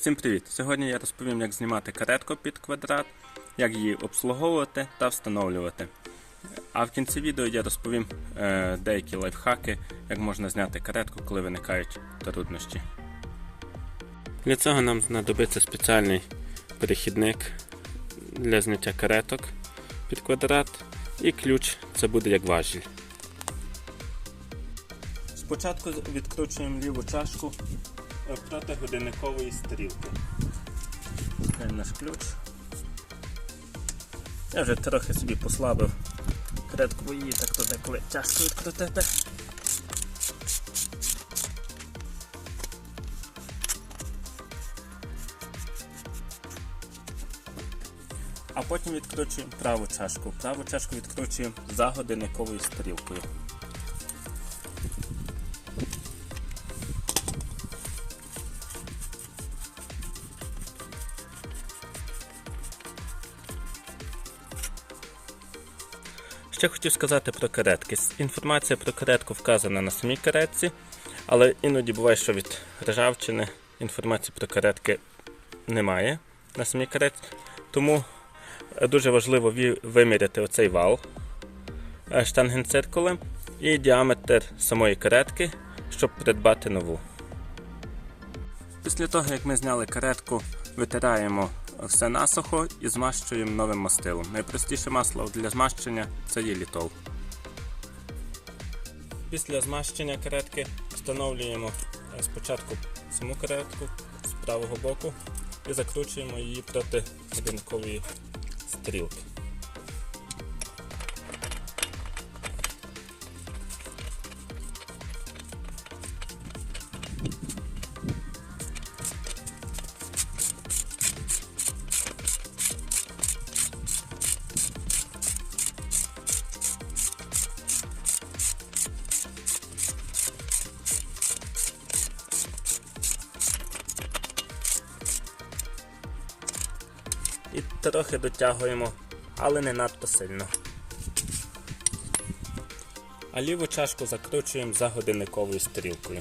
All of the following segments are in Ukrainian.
Всім привіт! Сьогодні я розповім, як знімати каретку під квадрат, як її обслуговувати та встановлювати. А в кінці відео я розповім е, деякі лайфхаки, як можна зняти каретку, коли виникають труднощі. Для цього нам знадобиться спеціальний перехідник для зняття кареток під квадрат і ключ це буде як важіль. Спочатку відкручуємо ліву чашку проти годинникової стрілки. Наш ключ. Я вже трохи собі послабив каретку, бо її так туди коли тяжко відкрутити. А потім відкручуємо праву чашку. Праву чашку відкручуємо за годинниковою стрілкою. Ще хотів сказати про каретки. Інформація про каретку вказана на самій каретці, але іноді буває, що від ржавчини інформації про каретки немає на самій каретці. Тому е, дуже важливо виміряти оцей вал е, штангенциркулем і діаметр самої каретки, щоб придбати нову. Після того, як ми зняли каретку, витираємо все насухо і змащуємо новим мастилом. Найпростіше масло для змащення це є літол. Після змащення каретки встановлюємо е, спочатку саму каретку з правого боку і закручуємо її проти годинникової стрілки. Трохи дотягуємо, але не надто сильно. А ліву чашку закручуємо за годинниковою стрілкою.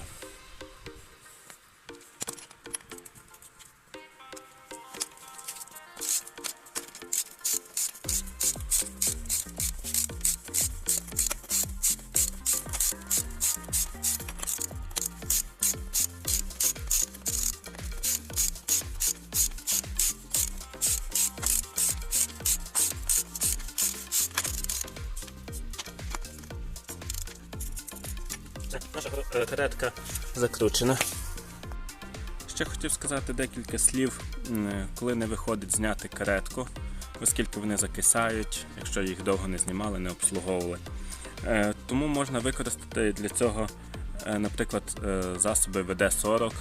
Наша е, каретка закручена. Ще хотів сказати декілька слів, коли не виходить зняти каретку, оскільки вони закисають, якщо їх довго не знімали, не обслуговували. Е, Тому можна використати для цього, е, наприклад, засоби ВД-40,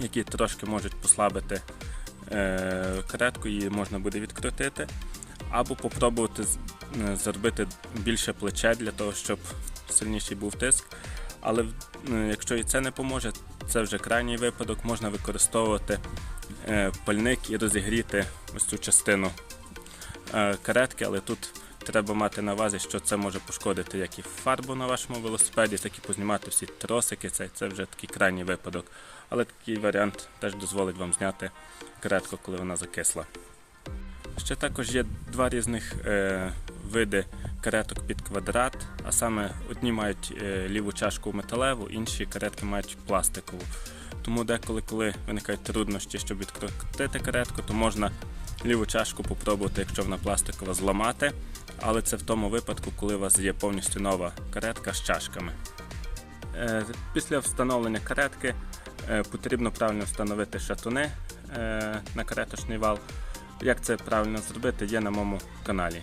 які трошки можуть послабити каретку, її можна буде відкрутити, або попробувати зробити більше плече для того, щоб сильніший був тиск. Але е, якщо і це не поможе, це вже крайній випадок, можна використовувати е, пальник і розігріти ось цю частину е, каретки, але тут треба мати на увазі, що це може пошкодити як і фарбу на вашому велосипеді, так і познімати всі тросики. Це, це вже такий крайній випадок. Але такий варіант теж дозволить вам зняти каретку, коли вона закисла. Ще також є два різних е, види кареток під квадрат, а саме одні мають е, ліву чашку металеву, інші каретки мають пластикову. Тому деколи, коли виникають труднощі, щоб відкрутити каретку, то можна ліву чашку попробувати, якщо вона пластикова, зламати. Але це в тому випадку, коли у вас є повністю нова каретка з чашками. Е, Після встановлення каретки е, потрібно правильно встановити шатуни на кареточний вал. Як це правильно зробити, є на моєму каналі.